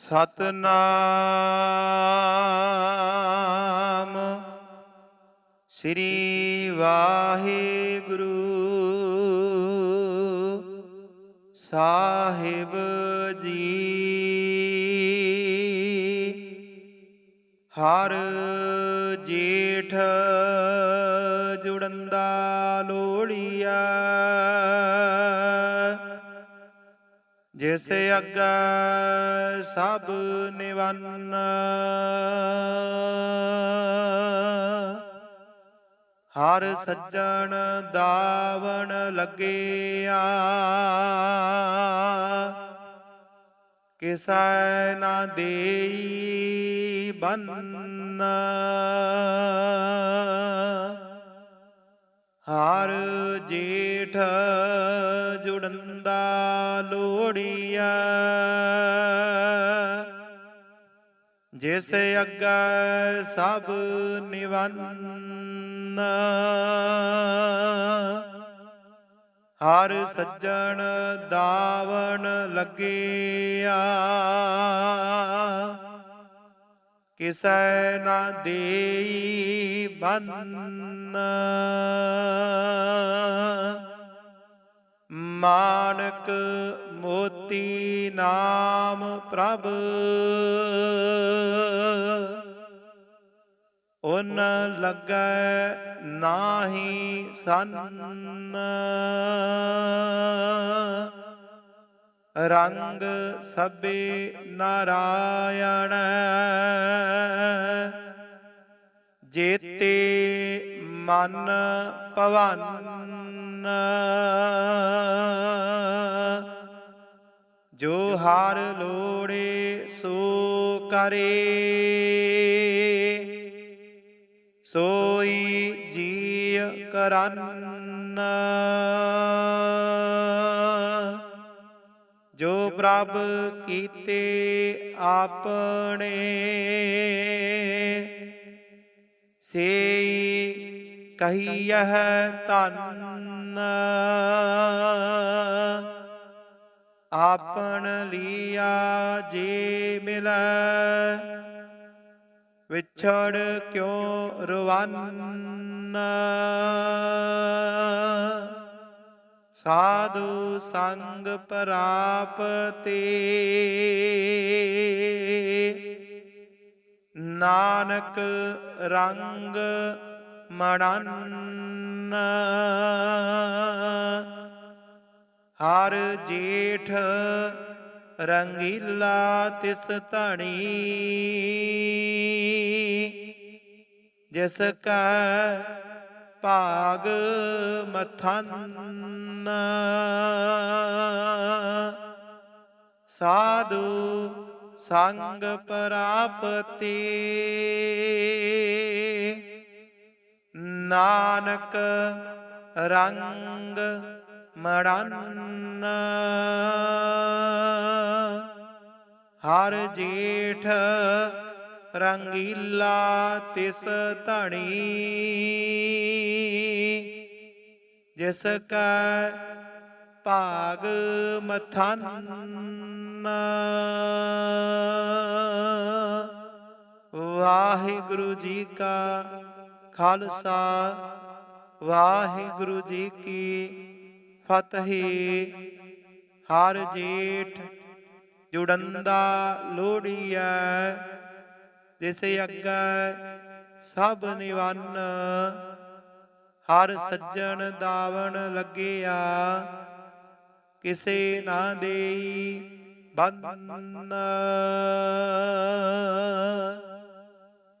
ਸਤਨਾਮ ਸ੍ਰੀ ਵਾਹਿਗੁਰੂ ਸਾਹਿਬ ਜੀ। ਹਰ ਜੇਠ ਜੁੜੰਦਾ ਲੋੜੀਆ ਜਿਸ ਅੱਗੇ ਸਭ ਨਿਵੰਨ ਹਰ ਸੱਜਣ ਦਾਵਣ ਲੱਗਿਆ ਕਿਸੈ ਨਾ ਦੇਈ ਬੰਨ। ਹਰ ਜੇਠ ਜੁੜੰਦਾ ਲੋੜੀਆ। ਜਿਸ ਅੱਗੇ ਸਭ ਨਿਵੰਨ। ਹਰ ਸੱਜਣ ਦਾਵਣ ਲੱਗਿਆ। ਕਿਸੈ ਨਾ ਦੇਈ ਬੰਨ। ਮਾਨਕ ਮੋਤੀ ਨਾਮ ਪ੍ਰਭ। ਉਨ ਲੱਗੈ ਨਾਹੀ ਸੰਨ। ਰੰਗ ਸਭੇ ਨਾਰਾਇਣ। ਜੇਤੇ ਮਨ ਭਵਨ। ਜੋ ਹਰ ਲੋੜੇ, ਸੋ ਕਰੇ। ਸੋਈ ਜੀ ਕਰਨ। ਜੋ ਪ੍ਰਭ ਕੀਤੇ ਆਪਣੇ ਸੇ ਕਹੀਹ ਧੰਨ। ਆਪਣ ਲੀਆ ਜੀ ਮਿਲੈ। ਵਿਛੜ ਕਿਉ ਰਵੰਨ? ਸਾਧੂ ਸੰਗ ਪ੍ਰਾਪਤੀ। ਨਾਨਕ ਰੰਗ ਮੜਨ। ਹਰ ਜੇਠ ਰੰਗੀਲਾ ਤਿਸ ਧਣੀ। ਜਿਸ ਕਾ ਭਾਗ ਮਥਨ। ਸਾਧੂ ਸੰਗ ਪ੍ਰਾਪਤੀ। ਨਾਨਕ ਰੰਗ ਮੜਨ। ਹਰ ਜੇਠ ਰੰਗੀਲਾ ਤਿਸ ਧਣੀ। ਜਿਸ ਕੈ ਭਾਗ ਮਥਨ। ਵਾਹਿਗੁਰੂ ਜੀ ਕਾ ਖਾਲਸਾ, ਵਾਹਿਗੁਰੂ ਜੀ ਕੀ ਫਤਿਹ। ਹਰ ਜੇਠ ਜੁੜੰਦਾ ਲੋੜੀਐ, ਜਿਸ ਅੱਗੇ ਸਭ ਨਿਵੰਨ। ਹਰ ਸੱਜਣ ਦਾਵਣ ਲੱਗਿਆ, ਕਿਸੇ ਨਾ ਦੇਈ ਬੰਨ।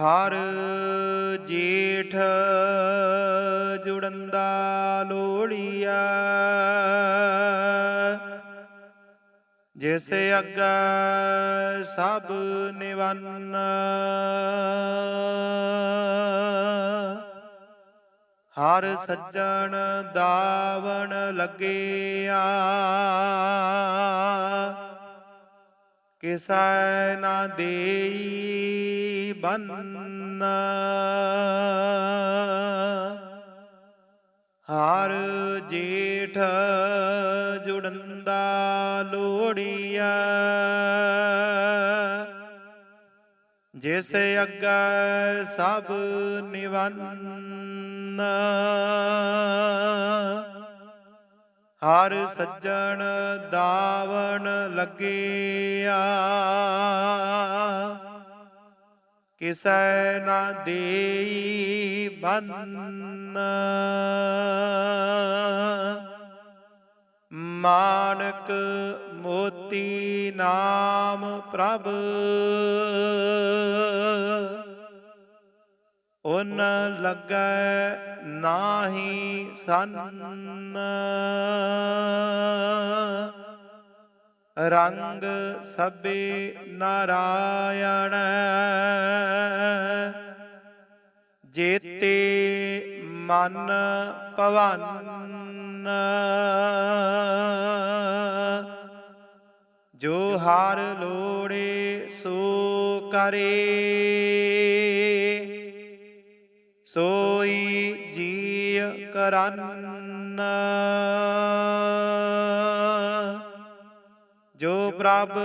ਹਰ ਜੇਠ ਜੁੜੰਦਾ ਲੋੜੀਆ ਜਿਸ ਅੱਗੇ ਸਭ ਨਿਵੰਨ। ਹਰ ਸੱਜਣ ਦਾਵਣ ਲੱਗਿਆ। ਕਿਸੈ ਨਾ ਦੇਈ ਬੰਨ। ਹਰ ਜੇਠ ਜੁੜੰਦਾ ਲੋੜੀਆ ਜਿਸ ਅੱਗੇ ਸਭ ਨਿਵੰਨ। ਹਰ ਸੱਜਣ ਦਾਵਣ ਲੱਗਿਆ ਕਿਸੈ ਨਾ ਦੇਈ ਬੰਨ। ਮਾਨਕ ਮੋਤੀ ਨਾਮ ਪ੍ਰਭ। ਉਨ ਲੱਗੈ ਨਾਹੀ ਸੰਨ। ਰੰਗ ਸਭੇ ਨਾਰਾਇਣ। ਜੇਤੇ ਮਨ ਭਵਨ। ਜੋ ਹਰ ਲੋੜੇ ਸੋ ਕਰੇ। ਸੋਈ ਜੀ ਕਰਨ। ਪ੍ਰਭ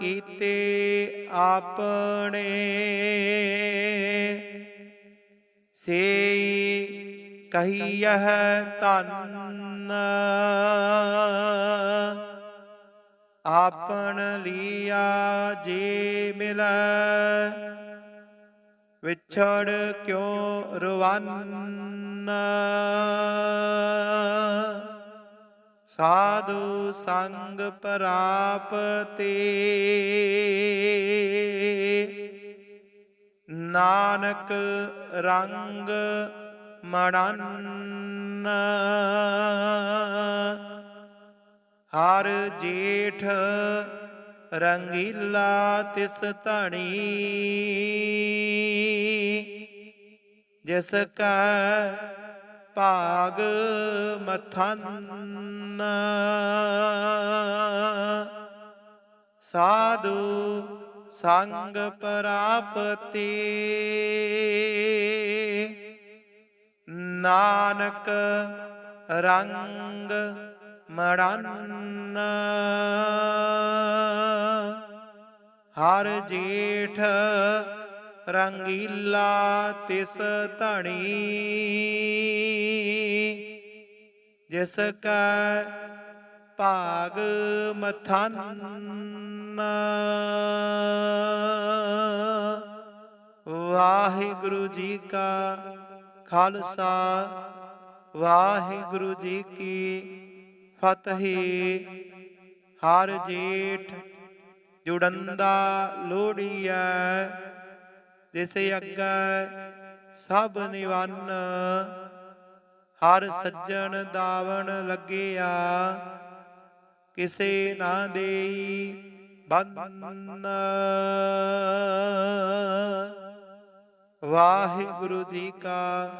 ਕੀਤੇ ਆਪਣੇ। ਸੇ ਕਹੀਐ ਧੰਨ। ਆਪਣ ਲੀਆ ਜੇ ਮਿਲੈ ਵਿਛੜ ਕਿਉ ਰਵੰਨ। ਸਾਧੂ ਸੰਗ ਪ੍ਰਾਪਤੀ। ਨਾਨਕ ਰੰਗ ਮੜਨ। ਹਰ ਜੇਠ ਰੰਗੀਲਾ ਤਿਸ ਧਣੀ। ਜਿਸ ਕਾ ਭਾਗ ਮਥਨ। ਸਾਧੂ ਸੰਗ ਪ੍ਰਾਪਤੀ। ਨਾਨਕ ਰੰਗ ਮੜਨ। ਹਰ ਜੇਠ ਰੰਗੀਲਾ ਤਿਸ ਧਣੀ। ਜਿਸ ਕੈ ਭਾਗ ਮਥਨ। ਵਾਹਿਗੁਰੂ ਜੀ ਕਾ ਖਾਲਸਾ, ਵਾਹਿਗੁਰੂ ਜੀ ਕੀ ਫਤਿਹ। ਹਰ ਜੇਠ ਜੁੜੰਦਾ ਲੋੜੀਐ ਜਿਸ ਅੱਗੇ ਸਭ ਨਿਵੰਨ, ਹਰ ਸੱਜਣ ਦਾਵਣ ਲੱਗਿਆ, ਕਿਸੇ ਨਾ ਦੇਈ ਬੰਨ। ਵਾਹਿਗੁਰੂ ਜੀ ਕਾ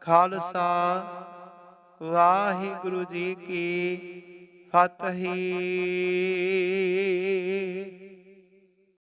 ਖਾਲਸਾ, ਵਾਹਿਗੁਰੂ ਜੀ ਕੀ ਫਤਿਹ।